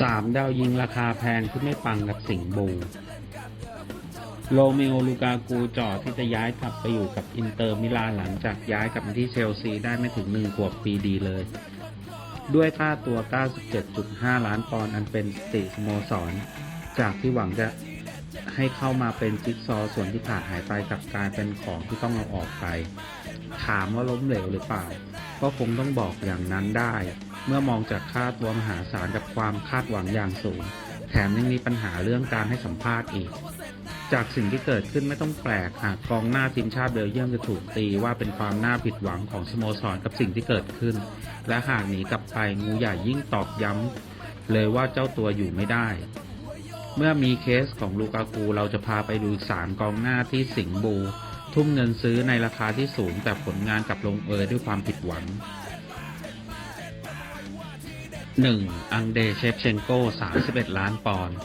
สามดาวยิงราคาแพงที่ไม่ปังกับสิงห์บู โรเมโอลูกากูจ่อที่จะย้ายกลับไปอยู่กับอินเตอร์มิลานหลังจากย้ายกลับมาที่เชลซีได้ไม่ถึงหนึ่งขวบปีดีเลย ด้วยค่าตัว 97.5 ล้านปอนด์อันเป็นสติสโมสร จากที่หวังจะให้เข้ามาเป็นจิ๊กซอส่วนที่ขาดหายไปกับกลายเป็นของที่ต้องเอาออกไป ถามว่าล้มเหลวหรือเปล่า ก็คงต้องบอกอย่างนั้นได้ เมื่อมองจากค่าตัวมหาศาลกับความคาดหวังอย่างสูง แถมยังมีปัญหาเรื่องการให้สัมภาษณ์อีก จากสิ่งที่เกิดขึ้นไม่ต้องแปลกหากกองหน้าทีมชาติเบลเยียมจะถูกตีว่าเป็นความน่าผิดหวังของสโมสรกับสิ่งที่เกิดขึ้น และหากหนีกลับไปงูใหญ่ยิ่งตอกย้ำเลยว่าเจ้าตัวอยู่ไม่ได้เมื่อมีเคสของลูกากูเราจะพาไปดูสามกองหน้าที่สิงบู ทุ่มเงินซื้อในราคาที่สูงแต่ผลงานกลับลงเอยด้วยความผิดหวัง 1. อังเดเชฟเชนโก31 ล้านปอนด์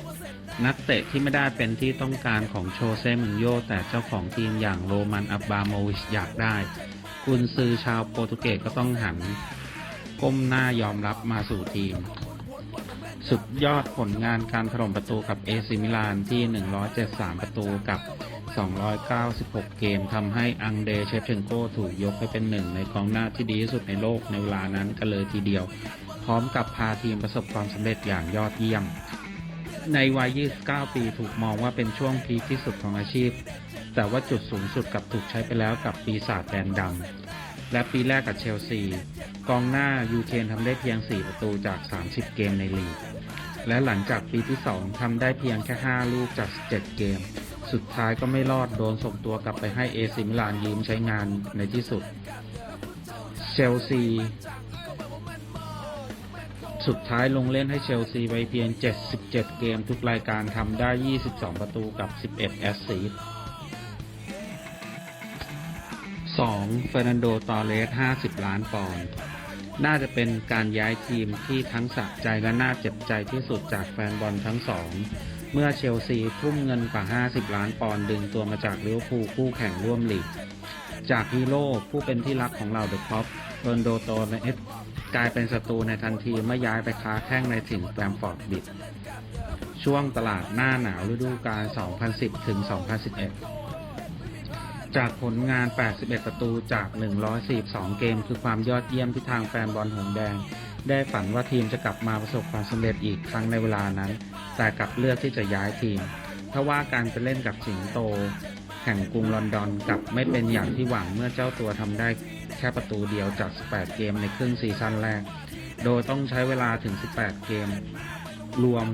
นักเตะที่ไม่ได้เป็นที่ต้องการของโชเซ่มุนโยแต่เจ้าของทีมอย่างโรมันอับบาโมวิชอยากได้กุนซือชาวโปรตุเกสก็ต้องหัน ก้มหน้ายอมรับมาสู่ทีม สุดยอดผลงานการถล่มประตูกับเอซิมิลานที่ 173 ประตูกับ 296 เกมทำให้อังเดเชฟเชนโกถูกยกให้เป็นหนึ่งในกองหน้าที่ดีที่สุดในโลกในเวลานั้นกันเลยทีเดียว พร้อมกับพาทีมประสบความสำเร็จอย่างยอดเยี่ยม ในวัย 29 ปีถูกมองว่าเป็นช่วงพีคที่สุดของอาชีพ แต่ว่าจุดสูงสุดกับถูกใช้ไปแล้วกับปีศาจแดนดำและปีแรกกับเชลซี กองหน้ายูเคนทำได้เพียง 4 ประตูจาก 30 เกมในลีก และหลังจากปีที่ 2ทำได้เพียงแค่ 5 ลูกจาก 17 เกม สุดท้ายก็ไม่รอดโดนส่งตัวกลับไปให้เอซิมิลานยืมใช้งานในที่สุด เชลซี สุดท้ายลงเล่นให้เชลซีไปเพียง 77 เกมทุกรายการทำได้ 22 ประตูกับ 11 แอสซิส 2. เฟอร์นันโด ตอเรส 50 ล้านปอนด์ น่าจะเป็นการย้ายทีมที่ทั้งสะใจและน่าเจ็บใจที่สุดจากแฟนบอลทั้งสอง เมื่อเชลซีทุ่มเงินกว่า 50 ล้านปอนด์ดึงตัวมาจากลิเวอร์พูลคู่แข่งร่วมลีก จากฮีโร่ผู้เป็นที่รักของเราเดอะครอปโรนโดโตในเอฟกลายเป็นศัตรูในทันทีเมื่อย้ายไปค้าแข้งในถิ่นแกรมฟอร์ดบิดช่วงตลาดหน้าหนาวฤดูกาล 2010 ถึง 2011 จากผลงาน 81 ประตูจาก 142 เกม คือความยอดเยี่ยมที่ทางแฟนบอลหงแดง ได้ฝันว่าทีมจะกลับมาประสบความสำเร็จอีกครั้งในเวลานั้น แต่กลับเลือกที่จะย้ายทีมเพราะว่าการไปเล่นกับสิงโต แห่งกรุงลอนดอนกลับไม่เป็นอย่างที่หวังเมื่อเจ้าตัวทำได้แค่ประตูเดียวจาก 18 เกมในครึ่งซีซั่นแรก โดยต้องใช้เวลาถึง 18 เกม รวม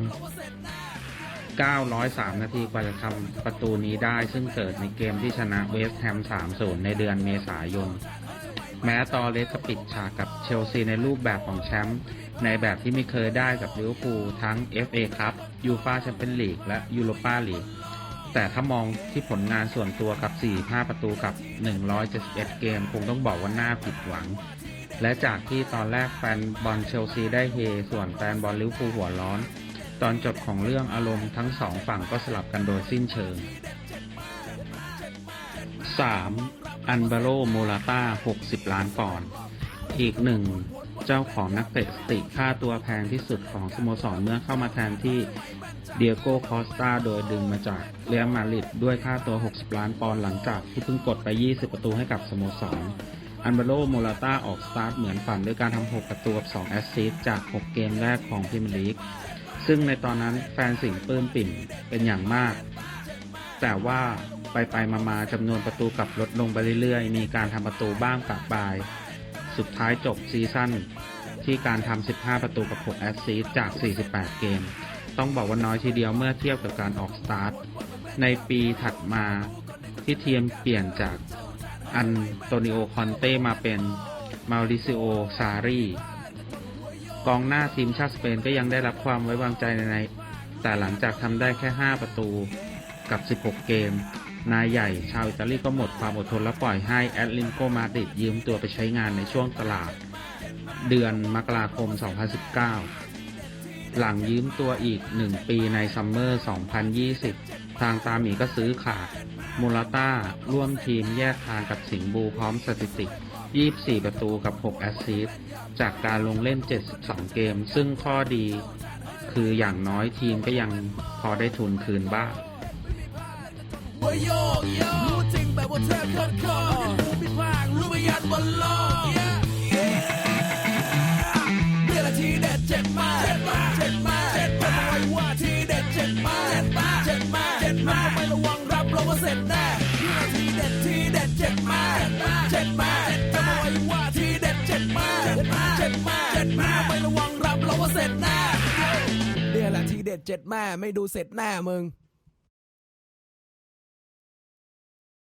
903 นาทีกว่าจะทำประตูนี้ได้ซึ่งเกิดในเกมที่ชนะเวสต์แฮม 3-0 ในเดือนเมษายน แม้ตอเลสจะปิดฉากกับเชลซีในรูปแบบของแชมป์ในแบบที่ไม่เคยได้กับลิเวอร์พูลทั้ง FA คัพยูฟาแชมเปี้ยนลีกและยูโรปาลีกแต่ถ้ามองที่ผลงานส่วนตัวกับ 45 ประตูกับ 171 เกม คงต้องบอกว่าน่าผิดหวัง และจากที่ตอนแรกแฟนบอลเชลซีได้เฮ ส่วนแฟนบอลลิเวอร์พูลหัวร้อน ตอนจบของเรื่องอารมณ์ทั้งสองฝั่งก็สลับกันโดยสิ้นเชิง 3. อันบาโรโมลาตา60 ล้านปอนด์ อีกหนึ่ง เจ้าของนักเตะสติค่าตัวแพงที่สุดของสโมสรเมื่อเข้ามาแทนที่เดียโก้คอสตาโดยดึงมาจากเรอัลมาดริดด้วยค่าตัว 60 ล้านปอนด์หลังจากที่เพิ่งกดไป 20 ประตูให้กับสโมสร อันบาโรโมลาตาออกสตาร์ทเหมือนฝันด้วยการทำ6ประตูกับ 2 แอสซิสต์จาก 6 เกมแรกของพรีเมียร์ลีก ซึ่งในตอนนั้นแฟนสิงห์ปลื้มปิ่มเป็นอย่างมาก แต่ว่าไปไปมามาจำนวนประตูกลับลดลงไปเรื่อยๆ มีการทำประตูบ้างปะปาย สุดท้ายจบซีซั่นที่การทำ 15 ประตูกับ 6 แอสซิสต์จาก 48 เกม ต้องบอกว่าน้อยทีเดียวเมื่อเทียบกับการออกสตาร์ท ในปีถัดมาที่ทีมเปลี่ยนจาก อันโตนิโอ คอนเต้ มาเป็นมาริซิโอ ซารีกองหน้าทีมชาติสเปนก็ยังได้รับความไว้วางใจใน แต่หลังจากทำได้แค่ 5 ประตูกับ 16 เกม นายใหญ่ชาวอิตาลีก็หมดความอดทนและปล่อยให้แอตลินโกมาดิดยืมตัวไปใช้งานในช่วงตลาด เดือนมกราคม 2019 หลังยืมตัวอีก 1 ปีในซัมเมอร์ 2020 ทางตาหมีก็ซื้อขาด มูลต้า ร่วมทีมแยกทางกับสิงห์บูพร้อมสถิติ 24 ประตูกับ 6 แอสซิสต์จากการลงเล่น 72 เกม ซึ่งข้อดีคืออย่างน้อยทีมก็ยังพอได้ทุนคืนบ้างว่าโยกโยกรู้จริงแบบว่าเธอคดคอรู้ไม่พลาก เด็ดเจ็ดแม่ไม่ดูเสร็จแน่มึง